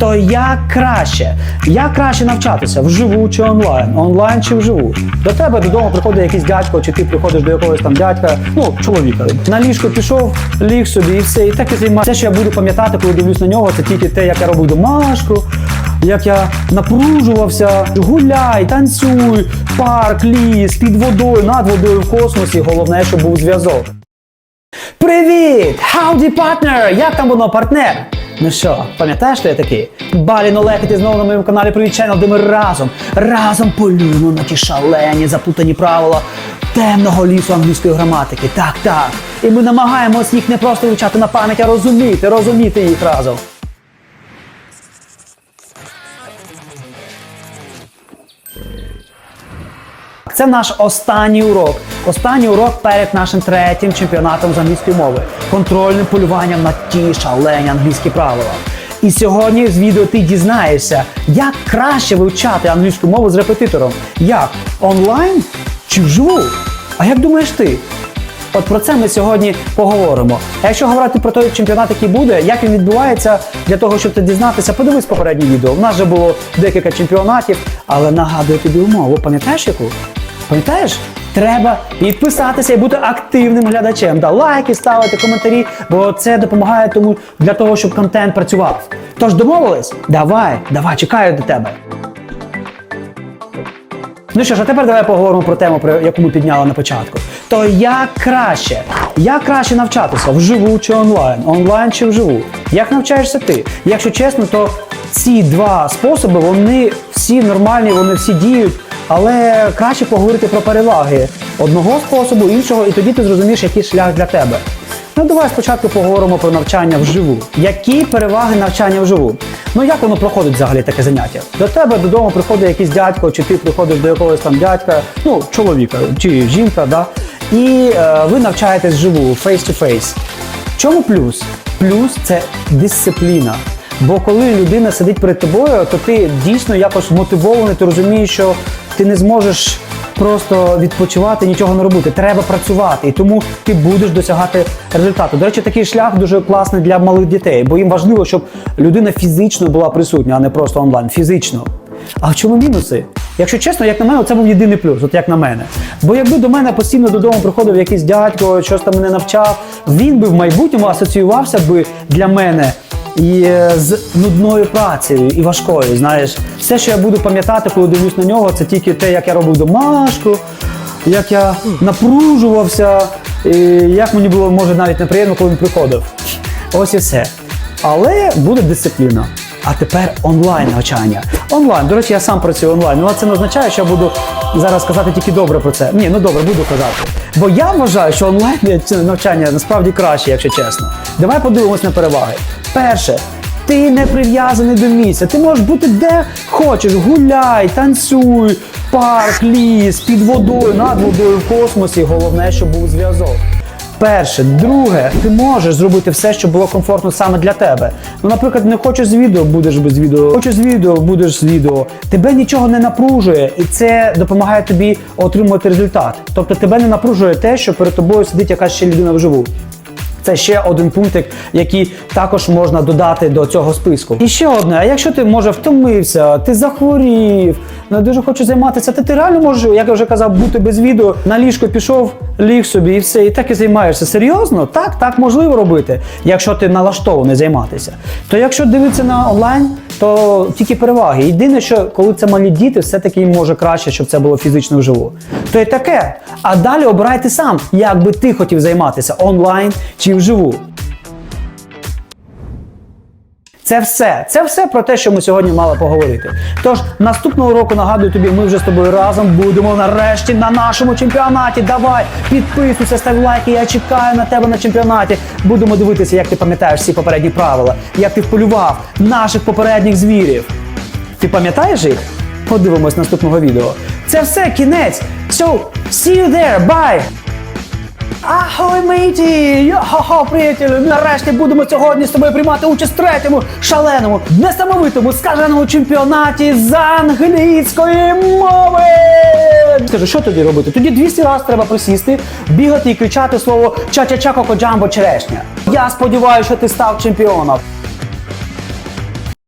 То як краще? Як краще навчатися вживу чи онлайн? Онлайн чи вживу? До тебе додому приходить якийсь дядько, чи ти приходиш до якогось там дядька, ну чоловіка. На ліжко пішов, ліг собі і все. І так і займається. Все, що я буду пам'ятати, коли дивлюсь на нього, це тільки те, як я робив домашку. Як я напружувався, гуляй, танцюй, парк, ліс, під водою, над водою в космосі. Головне, щоб був зв'язок. Привіт! Howdy, partner! Як там воно, партнер? Ну що, пам'ятаєш, що я такий? Балін Олег, і ти знову на моєму каналі Привіт Ченел, де ми разом, разом полюємо на ті шалені, заплутані правила темного лісу англійської граматики. Так, так. І ми намагаємось їх не просто вивчати на пам'ять, а розуміти, розуміти їх разом. Це наш останній урок. Останній урок перед нашим третім чемпіонатом з англійської мови, контрольним полюванням на ті шалені англійські правила. І сьогодні з відео ти дізнаєшся, як краще вивчати англійську мову з репетитором. Як онлайн чи вживу? А як думаєш ти? От про це ми сьогодні поговоримо. А якщо говорити про той чемпіонат, який буде, як він відбувається, для того, щоб ти дізнатися, подивись попереднє відео. У нас вже було декілька чемпіонатів, але нагадую тобі умову. Пам'ятаєш яку? Пам'ятаєш? Треба підписатися і бути активним глядачем. Да, лайки ставити, коментарі, бо це допомагає тому для того, щоб контент працював. Тож домовились? Давай, давай, чекаю до тебе. Ну що ж, а тепер давай поговоримо про тему, про яку ми підняли на початку. То як краще? Як краще навчатися вживу чи онлайн? Онлайн чи вживу? Як навчаєшся ти? Якщо чесно, то ці два способи вони всі нормальні, вони всі діють, але краще поговорити про переваги одного способу, іншого, і тоді ти зрозумієш, який шлях для тебе. Ну, давай спочатку поговоримо про навчання вживу. Які переваги навчання вживу? Ну як воно проходить взагалі таке заняття? До тебе додому приходить якийсь дядько, чи ти приходиш до якогось там дядька, ну чоловіка чи жінка, да? і е, ви навчаєтесь вживу, face-to-face. Чому плюс? Плюс це дисципліна. Бо коли людина сидить перед тобою, то ти дійсно якось мотивований, ти розумієш, що ти не зможеш просто відпочивати, нічого не робити. Треба працювати, і тому ти будеш досягати результату. До речі, такий шлях дуже класний для малих дітей, бо їм важливо, щоб людина фізично була присутня, а не просто онлайн. Фізично. А в чому мінуси? Якщо чесно, як на мене, це був єдиний плюс, от як на мене. Бо якби до мене постійно додому приходив якийсь дядько, щось там мене навчав, він би в майбутньому асоціювався би для мене і е, з нудною працею і важкою. Знаєш, все, що я буду пам'ятати, коли дивлюсь на нього, це тільки те, як я робив домашку, як я напружувався, і як мені було може навіть неприємно, коли він приходив. Ось і все. Але буде дисципліна. А тепер онлайн навчання. Онлайн, до речі, я сам працюю онлайн. Ну, але це не означає, що я буду зараз казати тільки добре про це. Ні, ну добре, буду казати. Бо я вважаю, що онлайн навчання насправді краще, якщо чесно. Давай подивимось на переваги. Перше, ти не прив'язаний до місця. Ти можеш бути де хочеш. Гуляй, танцюй, парк, ліс, під водою, над водою в космосі. Головне, щоб був зв'язок. Перше, друге, ти можеш зробити все, що було комфортно саме для тебе. Ну, наприклад, не хочеш з відео, будеш без відео, хочеш з відео, будеш з відео. Тебе нічого не напружує, і це допомагає тобі отримувати результат. Тобто тебе не напружує те, що перед тобою сидить якась ще людина вживу. Це ще один пунктик, який також можна додати до цього списку. І ще одне: а якщо ти може втомився, ти захворів, не дуже хочу займатися, то ти реально можеш, як я вже казав, бути без відео, на ліжко пішов, ліг собі і все, і так і займаєшся. Серйозно? Так, так можливо робити, якщо ти налаштований займатися. То якщо дивитися на онлайн, то тільки переваги. Єдине, що коли це малі діти, все-таки їм може краще, щоб це було фізично вживу. То й таке. А далі обирай ти сам, як би ти хотів займатися онлайн чи вживу. Це все. Це все про те, що ми сьогодні мали поговорити. Тож наступного року нагадую тобі, ми вже з тобою разом будемо нарешті на нашому чемпіонаті. Давай, підписуйся, став лайки. Я чекаю на тебе на чемпіонаті. Будемо дивитися, як ти пам'ятаєш всі попередні правила, як ти вполював наших попередніх звірів. Ти пам'ятаєш їх? Подивимось наступного відео. Це все кінець. So, see you there. Bye! Ахой, мейті! Йо-хо-хо, приятелю! Нарешті будемо сьогодні з тобою приймати участь в третьому шаленому, несамовитому, скаженому чемпіонаті з англійської мови! Скажи, що тоді робити? Тоді 200 разів треба присісти, бігати і кричати слово ча-ча-ча, коко-джамбо, черешня. Я сподіваюся, що ти став чемпіоном.